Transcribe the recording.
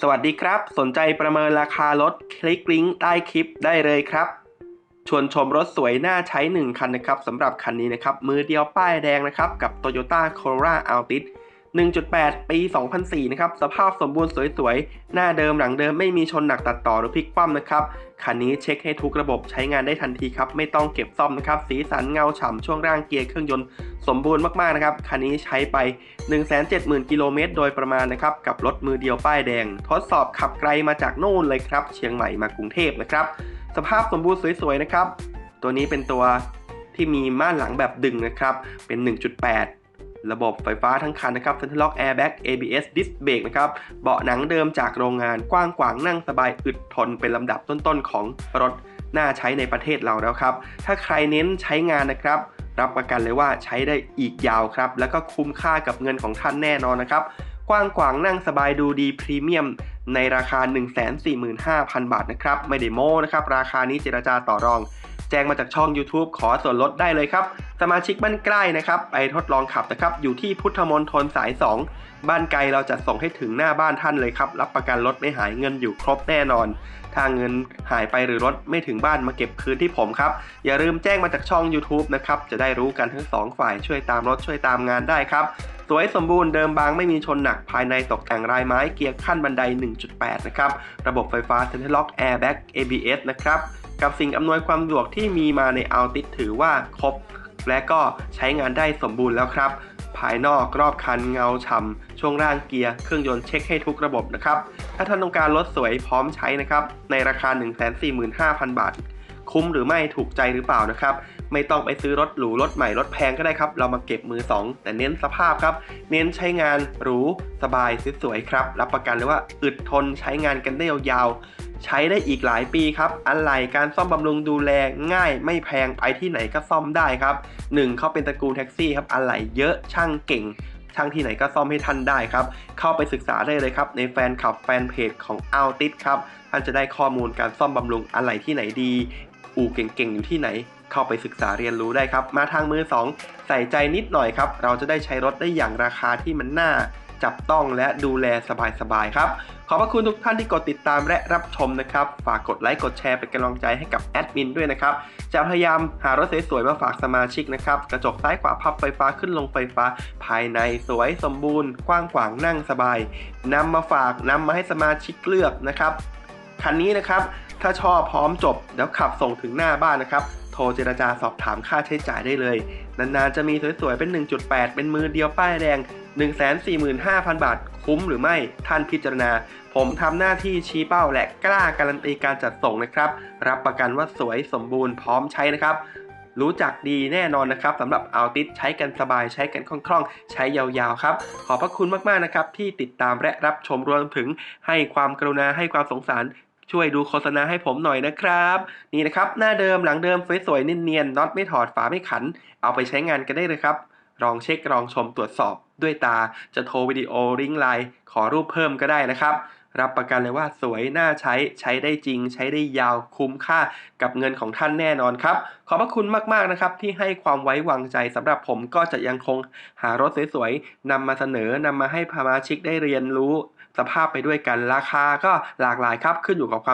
สวัสดีครับ สนใจประเมินราคารถคลิกลิงก์ใต้คลิปได้เลยครับ ชวนชมรถสวยน่าใช้ 1 คันนะครับสำหรับคันนี้นะครับ มือเดียวป้ายแดงนะครับ กับ Toyota Corolla Altis 1.8 ปี 2004 นะครับ สภาพสมบูรณ์สวยๆ หน้าเดิมหลังเดิมไม่มีชนหนักตัดต่อหรือพลิกคว่ำนะครับ คันนี้เช็คให้ทุกระบบใช้งานได้ทันทีครับ ไม่ต้องเก็บซ่อมนะครับ สีสันเงาฉ่ำช่วงร่างเกียร์เครื่องยนต์สมบูรณ์มากๆนะครับ คันนี้ใช้ไป 170,000 กิโลเมตรโดยประมาณนะครับ กับรถมือเดียวป้ายแดง ทดสอบขับไกลมาจากโน่นเลยครับ เชียงใหม่มากรุงเทพนะครับ สภาพสมบูรณ์สวยๆ นะครับ ตัวนี้เป็นตัวที่มีม่านหลังแบบดึงนะครับ เป็น 1.8 ระบบไฟฟ้าทั้งคันนะครับ Center Lock Airbag ABS Disc Brake นะครับ เบาะหนังเดิมจากโรงงานกว้างขวางนั่งสบายอึดทนเป็นลำดับต้นๆของรถน่าใช้ในประเทศเราแล้วครับ ถ้าใครเน้นใช้งานนะครับ รับประกันเลยว่าใช้ได้อีกยาวครับ แล้วก็คุ้มค่ากับเงินของท่านแน่นอนนะครับ กว้างขวางนั่งสบายดูดีพรีเมียมในราคา 145,000 บาทนะครับ ไม่ได้โม้นะครับ ราคานี้เจรจาต่อรอง แจ้งมาจากช่อง YouTube ขอส่วนลดได้เลยครับ สมาชิกบ้านใกล้นะครับ ไปทดลองขับนะครับ อยู่ที่พุทธมณฑลสาย 2 บ้านไกลเราจะส่งให้ถึงหน้าบ้านท่านเลยครับ รับประกันรถไม่หายเงินอยู่ครบแน่นอน ถ้าเงินหายไปหรือรถไม่ถึงบ้านมาเก็บคืนที่ผมครับ อย่าลืมแจ้งมาจากช่อง YouTube นะครับ จะได้รู้กันทั้งสองฝ่ายช่วยตามรถช่วยตามงานได้ครับสวยสมบูรณ์เดิมบางไม่มีชนหนักภายในตกแต่งลายไม้เกียร์ขั้นบันได 1.8 นะครับ ระบบไฟฟ้า Center Lock Airbag ABS นะครับ กับสิ่งอำนวยความสะดวกที่มีมาใน Altis ถือว่าครบ และก็ใช้งานได้สมบูรณ์แล้วครับ ภายนอกรอบคันเงาฉ่ำช่วงล่างเกียร์เครื่องยนต์เช็คให้ทุกระบบนะครับ ถ้าท่านต้องการรถสวยพร้อมใช้นะครับในราคา 145,000 บาทคุ้มหรือไม่ถูกใจหรือเปล่านะครับ ไม่ต้องไปซื้อรถหรูรถใหม่รถแพงก็ได้ครับ เรามาเก็บมือ 2 แต่เน้นสภาพครับ เน้นใช้งานหรูสบายสวยครับ รับประกันเลยว่าอึดทนใช้งานกันได้ยาว ใช้ได้อีกหลายปีครับ อะไหล่การซ่อมบำรุงดูแลง่ายไม่แพงไปที่ไหนก็ซ่อมได้ครับ 1เขาเป็นตระกูลแท็กซี่ครับ อะไหล่เยอะช่างเก่งช่างที่ไหนก็ซ่อมให้ท่านได้ครับ เข้าไปศึกษาได้เลยครับ ในแฟนคลับแฟนเพจของ a l t i s ครับ ท่านจะได้ข้อมูลการซ่อมบำรุงอะไหล่ที่ไหนดี อู่เก่งๆ อยู่ที่ไหน เข้าไปศึกษาเรียนรู้ได้ครับ มาทางมือ 2 ใส่ใจนิดหน่อยครับ เราจะได้ใช้รถได้อย่างราคาที่มันน่า จับต้องและดูแลสบายๆครับ ขอบพระคุณทุกท่านที่กดติดตามและรับชมนะครับ ฝากกดไลค์กดแชร์เป็นกำลังใจให้กับแอดมินด้วยนะครับ จะพยายามหารถสวยๆมาฝากสมาชิกนะครับ กระจกซ้ายขวาพับไฟฟ้าขึ้นลงไฟฟ้า ภายในสวยสมบูรณ์กว้างขวางนั่งสบายนำมาฝากนำมาให้สมาชิกเลือกนะครับคันนี้นะครับถ้าชอบพร้อมจบ แล้วขับส่งถึงหน้าบ้านนะครับ โทรเจรจาสอบถามค่าใช้จ่ายได้เลย นานๆ จะมีสวยๆ เป็น 1.8 เป็นมือเดียวป้ายแดง 145,000 บาท คุ้มหรือไม่ท่านพิจารณา ผมทำหน้าที่ชี้เป้าและกล้าการันตีการจัดส่งนะครับ รับประกันว่าสวยสมบูรณ์พร้อมใช้นะครับรู้จักดีแน่นอนนะครับสำหรับเอาติสใช้กันสบายใช้กันคล่องๆ ใช้ยาวๆครับ ขอบพระคุณมากๆนะครับที่ติดตามและรับชมรวมถึงให้ความกรุณาให้ความสงสาร ช่วยดูโฆษณาให้ผมหน่อยนะครับ นี่นะครับ หน้าเดิมหลังเดิมสวยๆเนียนๆน็อตไม่ถอดฝาไม่ขัน เอาไปใช้งานกันได้เลยครับลองเช็คลองชมตรวจสอบด้วยตาจะโทรวิดีโอริงไลน์ขอรูปเพิ่มก็ได้นะครับ รับประกันเลยว่าสวยน่าใช้ใช้ได้จริง ใช้ได้ยาวคุ้มค่ากับเงินของท่านแน่นอนครับ ขอบพระคุณมากๆนะครับที่ให้ความไว้วางใจสำหรับผมก็จะยังคงหารถสวยๆนำมาเสนอนำมาให้สมาชิกได้เรียนรู้ สภาพไปด้วยกันราคาก็หลากหลายครับขึ้นอยู่กับความ